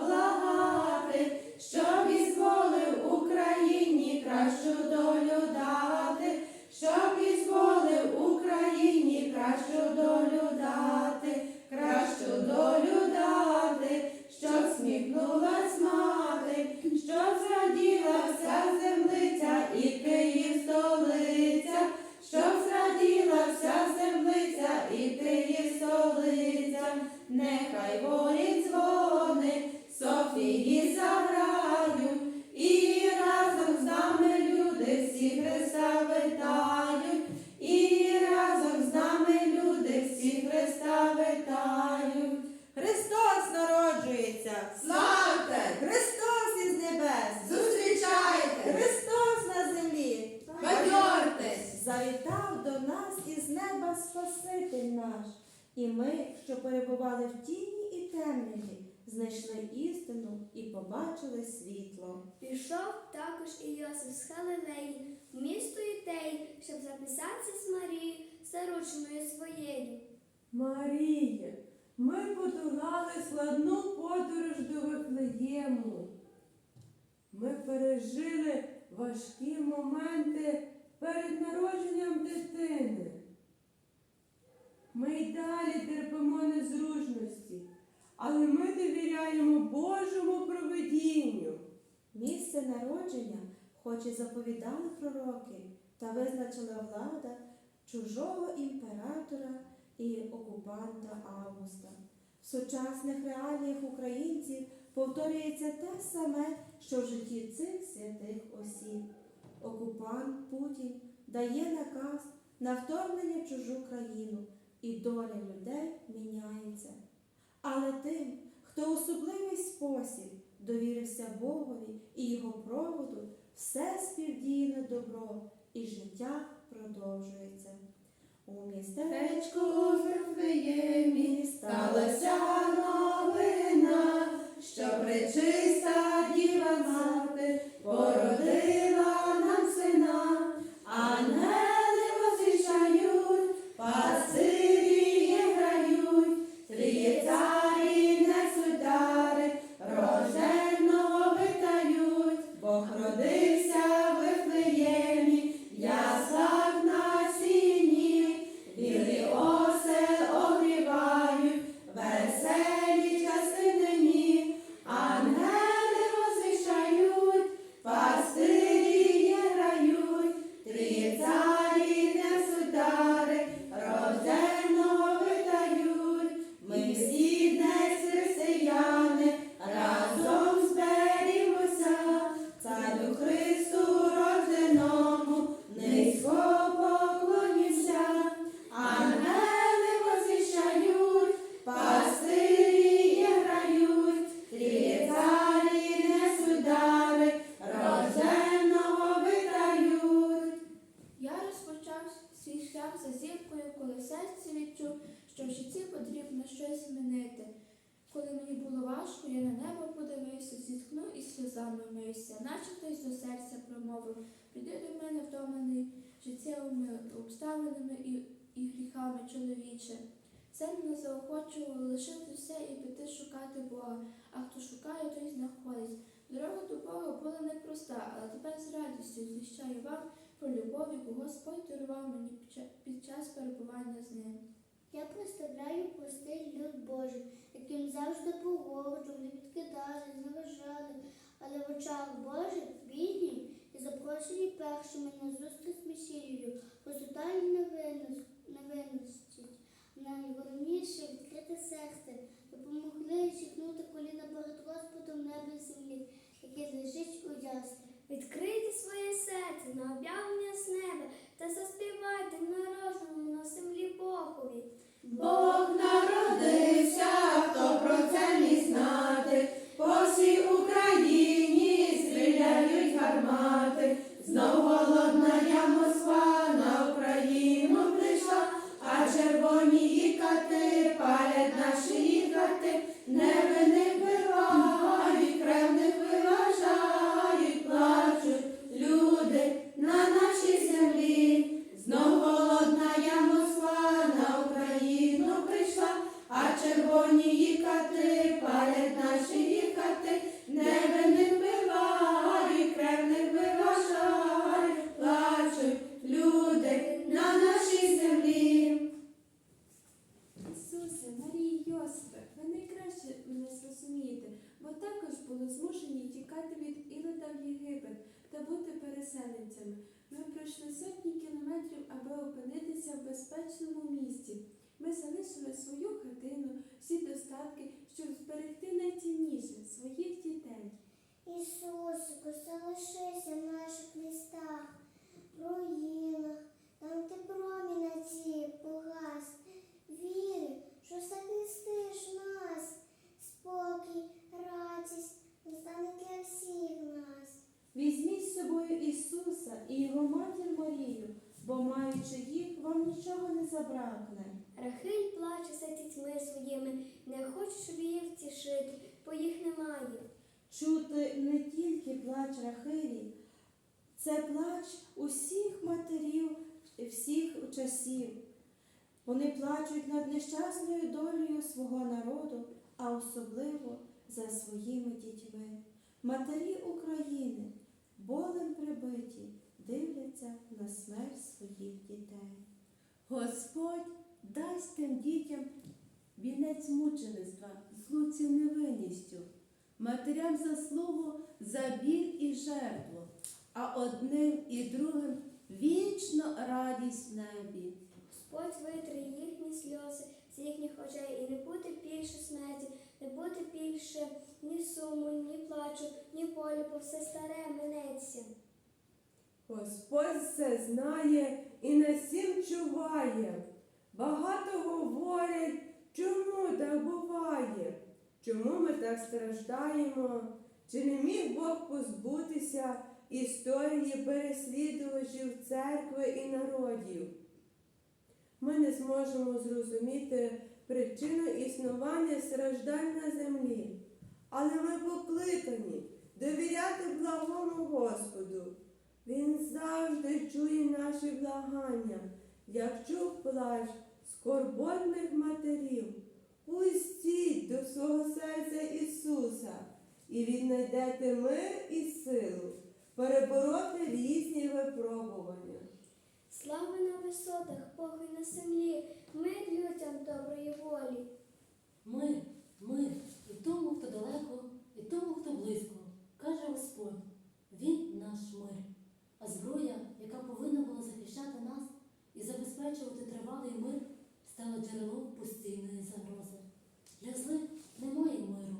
благати, щоб ізволив Україні кращу долю долю дати, кращу долю дати, щоб сміхнулась мати, щоб зраділа вся землиця і Київ столиця, щоб зраділа вся землиця і Київ столиця, нехай горять дзвони, Софії заграють, Завітав до нас із неба Спаситель наш. І ми, що перебували в тіні і темряві, знайшли істину і побачили світло. Пішов також і Йосиф з Галилеї в місто Ітей, щоб записатися з Марією, зарученою своєю. Марія, ми подолали складну подорож до Вифлеєму. Ми пережили важкі моменти перед народженням дитини. Ми й далі терпимо незручності, але ми довіряємо Божому провидінню. Місце народження, хоч і заповідали пророки, та визначила влада чужого імператора і окупанта Августа. В сучасних реаліях українців повторюється те саме, що в житті цих святих осіб. Окупант Путін дає наказ на вторгнення в чужу країну, і доля людей міняється. Але тим, хто у особливий спосіб довірився Богові і його проводу, все співдіє на добро, і життя продовжується. У містечку Течку в Вифлеємі сталася новина, що пречиста діва мати породила нам сина, а возвіщають, свій за зіркою, коли в серці відчув, що в житті потрібно щось змінити. Коли мені було важко, я на небо подивився, зітхнув і сльозами вмився, наче хтось до серця промовив. Прийди до мене втомлений життєвими обставинами і, і гріхами чоловіче. Це мене заохочувало лишити все і піти шукати Бога, а хто шукає, той знаходить. Дорога до Бога була непроста, але тепер з радістю звіщаю вам про любов, яку Господь дарував мені під час перебування з ним. Я представляю простий люд Божий, яким завжди погоджували, відкидали, зневажали, але в очах Божих бідні і запрошені першими на зустріч Месією, простота і невинності. Найголовніше відкрите серце, допомогли зігнути коліна перед Господом неба і землі, який лежить у яслі. Відкрийте своє серце на об'явлення з неба та заспівайте народному на землі Богові. Бог народився, хто про це міг знати, по всій Україні червоні її палять наші її хати, невинних вбивають, кревних виважають, плачуть люди на нашій землі. Ісусе, Марії, Йосипе, ви найкраще мене зрозумієте, бо також були змушені тікати від Ірода в Єгипет та бути переселенцями. Ми пройшли сотні кілометрів, аби опинитися в безпечному місці. Ми залишили свою хатину, всі достатки, щоб зберегти найцінніше своїх дітей. Ісусику, залишися в наших містах, руїнах, там де промінці погас. Віри, що захистиш нас, спокій, радість настане для всіх нас. Візьміть з собою Ісуса і Його матір Марію, бо маючи нічого не забракне. Рахиль плаче за дітьми своїми, не хоче, щоб її втішити, бо їх немає. Чути не тільки плач Рахилі, це плач усіх матерів всіх часів. Вони плачуть над нещасною долею свого народу, а особливо за своїми дітьми. Матері України, болем прибиті, дивляться на смерть своїх дітей. Господь дасть тим дітям вінець мучеництва з луці невинністю, матерям заслугу за біль і жертву, а одним і другим вічно радість в небі. Господь витре їхні сльози з їхніх очей, і не буде більше смерті, не буде більше ні суму, ні плачу, ні болю, бо все старе минеться. Господь все знає і на всім чуває. Багато говорять, чому так буває, чому ми так страждаємо, чи не міг Бог позбутися історії переслідувачів церкви і народів. Ми не зможемо зрозуміти причину існування страждань на землі, але ми покликані довіряти благому Господу. Він завжди чує наші благання, як чув плач скорботних матерів. Пустіть до свого серця Ісуса і віднайдете мир і силу перебороти різні випробування. Слава на висотах, покой на землі, мир людям доброї волі. Мир, мир, і тому, хто далеко, і тому, хто близько, каже Господь, Він наш мир. Зброя, яка повинна була захищати нас і забезпечувати тривалий мир, стала джерелом постійної загрози. Для злих немає миру.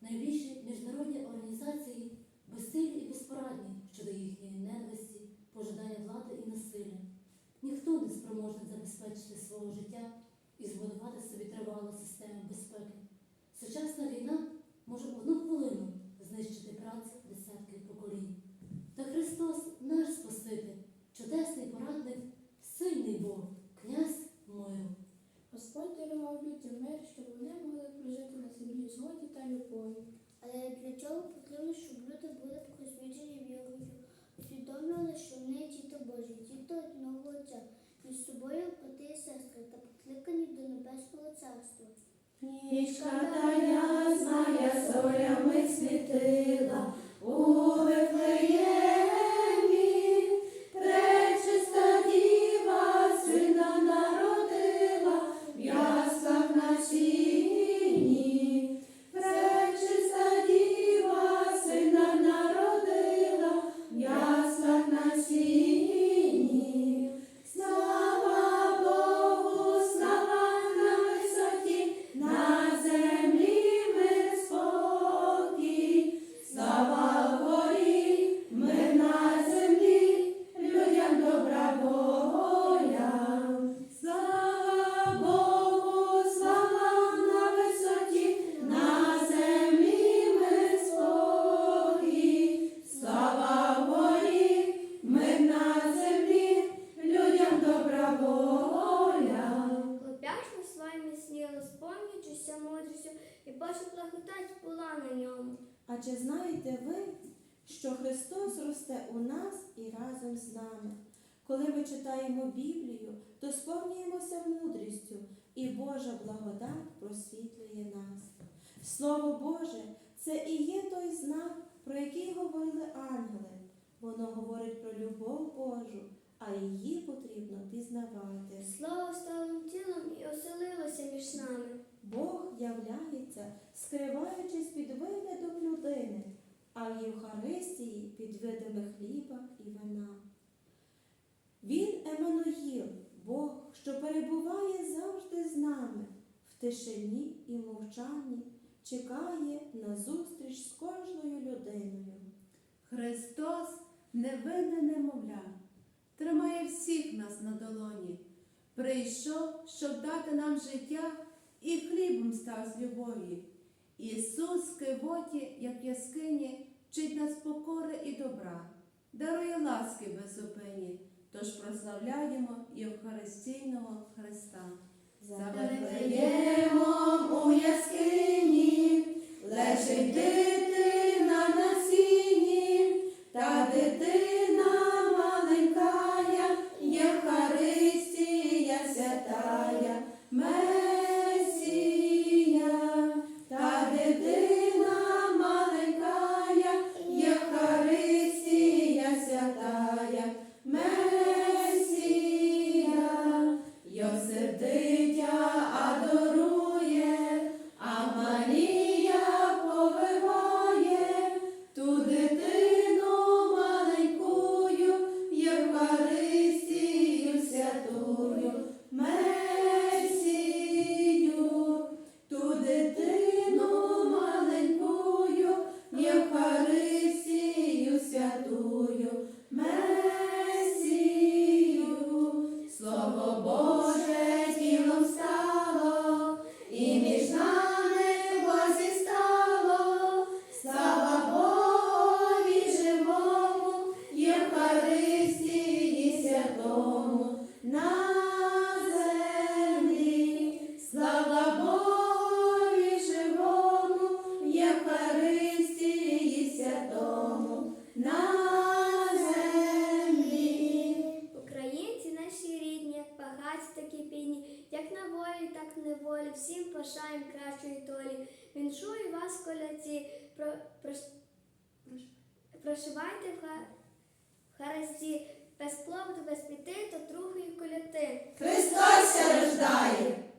Найбільші міжнародні організації безсилі і безпорадні щодо їхньої ненависті, пожидання влади і насилля. Ніхто не спроможний забезпечити свого життя і збудувати собі тривалу систему безпеки. Сучасна війна може в одну хвилину знищити працю десятків поколінь. Та Христос наш Спаситель, чудесний порадник, сильний Бог, князь миру. Господь дарував людям мир, щоб вони могли прожити на землі в згоді та любові. Але для цього потрібно, щоб люди були просвічені вірою, усвідомлювали, що вони діти Божі, діти одного Отця, між собою брати і сестри та покликані до Небесного Царства. Нічка та ясна, я зорями світила у Вифлеємі. Коли ми читаємо Біблію, то сповнюємося мудрістю, і Божа благодать просвітлює нас. Слово Боже, це і є той знак, про який говорили ангели. Воно говорить про любов Божу, а її потрібно пізнавати. Слово стало тілом і оселилося між нами. Бог являється, скриваючись під виглядом людини, а в Євхаристії під видами хліба і вина. Еммануїл, Бог, що перебуває завжди з нами, в тишині і мовчанні, чекає на зустріч з кожною людиною. Христос невинне немовля, тримає всіх нас на долоні. Прийшов, щоб дати нам життя і хлібом став з любові. Ісус в кивоті, як яскині, вчить нас покори і добра, дарує ласки безупинні, тож прославляємо Євхаристійного Христа. Вифлеємом у яскині лежить дитина на сіні, та дитина прошивайте в харасті без клопоту, без піти то трухи і коляти. Христос рождає!